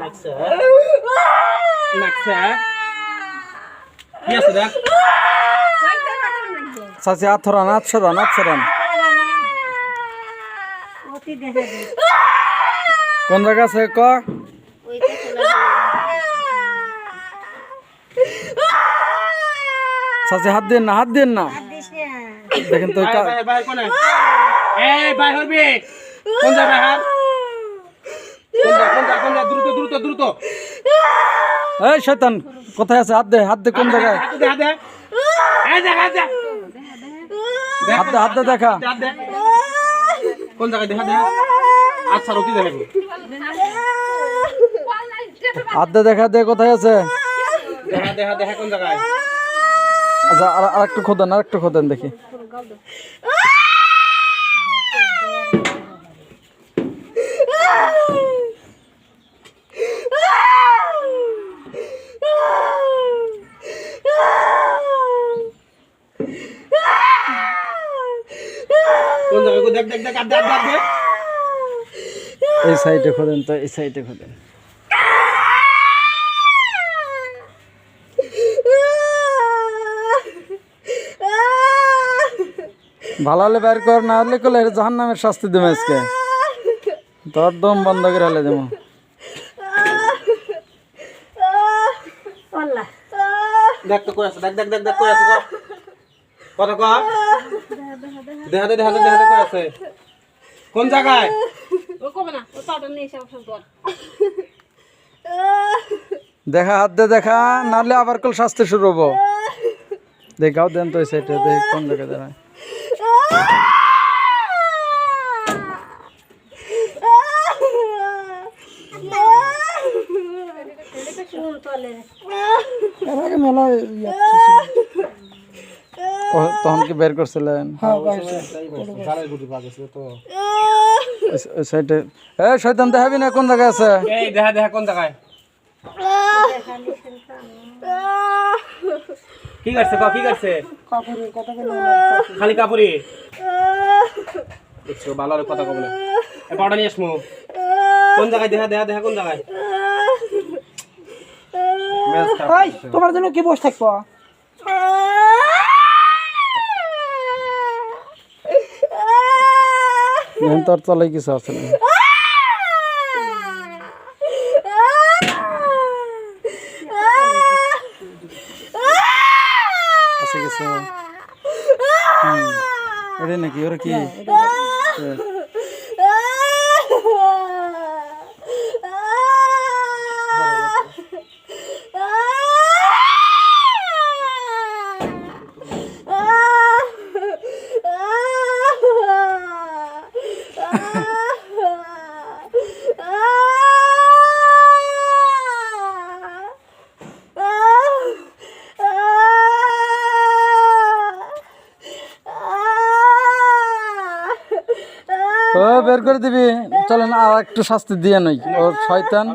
নাকছে নাকছে কি আছে দেখ চাচি দেখা দিই কোন জায়গা আছে ক? চাচি হাত দিন না হাত দিন না। দেখেন তো কোনে? এই ভাই হবি কোন যা ভাই হাত কোন যা কোন যা কোন যা দ্রুত দ্রুত দ্রুত। এই শয়তান কোথায় আছে? হাত দে হাত দে কোন জায়গায়? হাত দে হাত দে দেখা হাত দে। কোন জায়গায় দেখা দে। আচ্ছা রতি দেখাবি হাত দে দেখা দে কোথায় আছে? দেখা দেখা দেখা কোন জায়গায়? আচ্ছা আর একটু খোদেন আর একটু খোদেন দেখি। কোন জায়গায় দেখ দেখ দেখ এই সাইডে খোদেন তো এই সাইডে খোদেন। ভালো হলে বের কর না হলে কলে জাহান নামের শাস্তি দেবে আজকে। তোর দম বন্ধ করে হলে দেবো। দেখ তো কই আছে দেখ দেখ দেখ দেখ কই আছে ক কথা ক দেখা দে দেখা দে দেখা দে কই আছে? কোন জায়গায়? ও কবে না? ও পাউডার নিয়ে সব দেখা হাত দে দেখা নাহলে আবার কল শাস্তি শুরু হব। দেখাও দেন তো সাইডে দেখ কোন জায়গায় দাঁড়ায়। মেলা তখন কি বের করছিলেন? ওই- ওই সাইডে। এ শয়তান দেখাবি না কোন জায়গায় আছে? এই দেখা দেখা কোন জায়গায়? কি করছে ক কি করছে? খালি কাপুরি দেখছ ভালো করে কথা কব না এ পাউডার নিয়ে আসমু কোন জায়গায়? দেখা দেখা দেখা কোন জায়গায়? তোমার জন্য কি বসে থাকব দেখেন তোর তলে কিছু আছে না। আছে কিছু? ওরে নাকি? ওরা কি? ও বের করে দিবি। চলেন আর একটু শাস্তি দিয়ে নই। ও শয়তান।